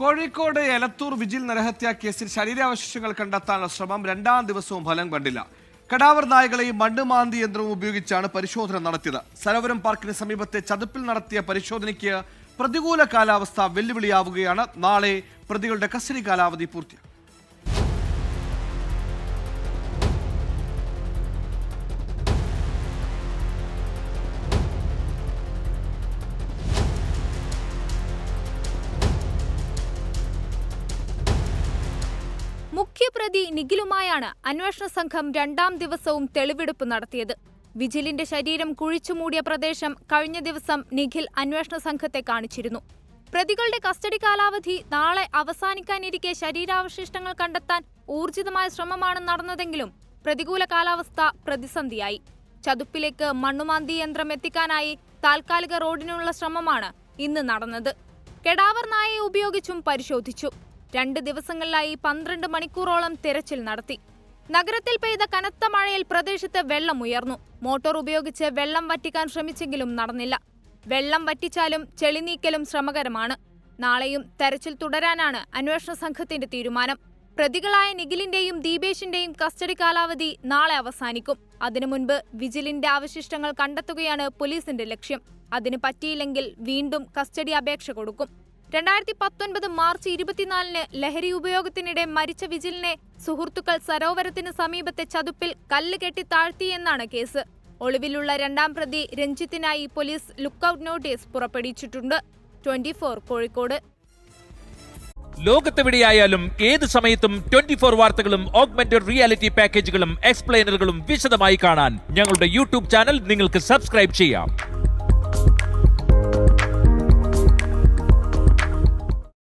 Kozhikode Elathur vigil നരഹത്യാ കേസിൽ ശരീരാവശിഷ്ടങ്ങൾ കണ്ടെത്താനുള്ള ശ്രമം രണ്ടാം ദിവസവും ഫലം കണ്ടില്ല. കടാവർ നായകളെയും മണ്ണുമാന്തി യന്ത്രവും ഉപയോഗിച്ചാണ് പരിശോധന നടത്തിയത്. സരോവരം പാർക്കിന് സമീപത്തെ ചതുപ്പിൽ നടത്തിയ പരിശോധനയ്ക്ക് പ്രതികൂല കാലാവസ്ഥ വെല്ലുവിളിയാവുകയാണ്. നാളെ പ്രതികളുടെ കസ്റ്റഡി കാലാവധി പൂർത്തിയാക്കും. മുഖ്യപ്രതി നിഖിലുമായാണ് അന്വേഷണ സംഘം രണ്ടാം ദിവസവും തെളിവെടുപ്പ് നടത്തിയത്. വിജിലിന്റെ ശരീരം കുഴിച്ചുമൂടിയ പ്രദേശം കഴിഞ്ഞ ദിവസം നിഖിൽ അന്വേഷണ സംഘത്തെ കാണിച്ചിരുന്നു. പ്രതികളുടെ കസ്റ്റഡി കാലാവധി നാളെ അവസാനിക്കാനിരിക്കെ ശരീരാവശിഷ്ടങ്ങൾ കണ്ടെത്താൻ ഊർജിതമായ ശ്രമമാണ് നടന്നതെങ്കിലും പ്രതികൂല കാലാവസ്ഥ പ്രതിസന്ധിയായി. ചതുപ്പിലേക്ക് മണ്ണുമാന്തി യന്ത്രം എത്തിക്കാനായി താൽക്കാലിക റോഡിനുള്ള ശ്രമമാണ് ഇന്ന് നടന്നത്. കെടാവർ നായയെ ഉപയോഗിച്ചും പരിശോധിച്ചു. രണ്ട് ദിവസങ്ങളിലായി പന്ത്രണ്ട് മണിക്കൂറോളം തിരച്ചിൽ നടത്തി. നഗരത്തിൽ പെയ്ത കനത്ത മഴയിൽ പ്രദേശത്ത് വെള്ളം ഉയർന്നു. മോട്ടോർ ഉപയോഗിച്ച് വെള്ളം വറ്റിക്കാൻ ശ്രമിച്ചെങ്കിലും നടന്നില്ല. വെള്ളം വറ്റിച്ചാലും ചെളിനീക്കലും ശ്രമകരമാണ്. നാളെയും തെരച്ചിൽ തുടരാനാണ് അന്വേഷണ സംഘത്തിന്റെ തീരുമാനം. പ്രതികളായ നിഖിലിന്റെയും ദീപേഷിന്റെയും കസ്റ്റഡി കാലാവധി നാളെ അവസാനിക്കും. അതിനു മുൻപ് വിജിലിന്റെ അവശിഷ്ടങ്ങൾ കണ്ടെത്തുകയാണ് പോലീസിന്റെ ലക്ഷ്യം. അതിന് പറ്റിയില്ലെങ്കിൽ വീണ്ടും കസ്റ്റഡി അപേക്ഷ കൊടുക്കും. രണ്ടായിരത്തി പത്തൊൻപത് മാർച്ച് ഇരുപത്തിനാലിന് ലഹരി ഉപയോഗത്തിനിടെ മരിച്ച വിജിലിനെ സുഹൃത്തുക്കൾ സരോവരത്തിന് സമീപത്തെ ചതുപ്പിൽ കല്ല് കെട്ടി താഴ്ത്തിയെന്നാണ് കേസ്. ഒളിവിലുള്ള രണ്ടാം പ്രതി രഞ്ജിത്തിനായി പോലീസ് ലുക്കൌട്ട് നോട്ടീസ് പുറപ്പെടുവിച്ചിട്ടുണ്ട്. Twenty four Kozhikode. ലോകത്തെവിടെയായാലും ഏത് സമയത്തും ട്വന്റി ഫോർ വാർത്തകളും ഓഗ്മെന്റഡ് റിയാലിറ്റി പാക്കേജുകളും എക്സ്പ്ലെയിനറുകളും വിശദമായി കാണാൻ ഞങ്ങളുടെ യൂട്യൂബ് ചാനൽ നിങ്ങൾക്ക് സബ്സ്ക്രൈബ് ചെയ്യാം.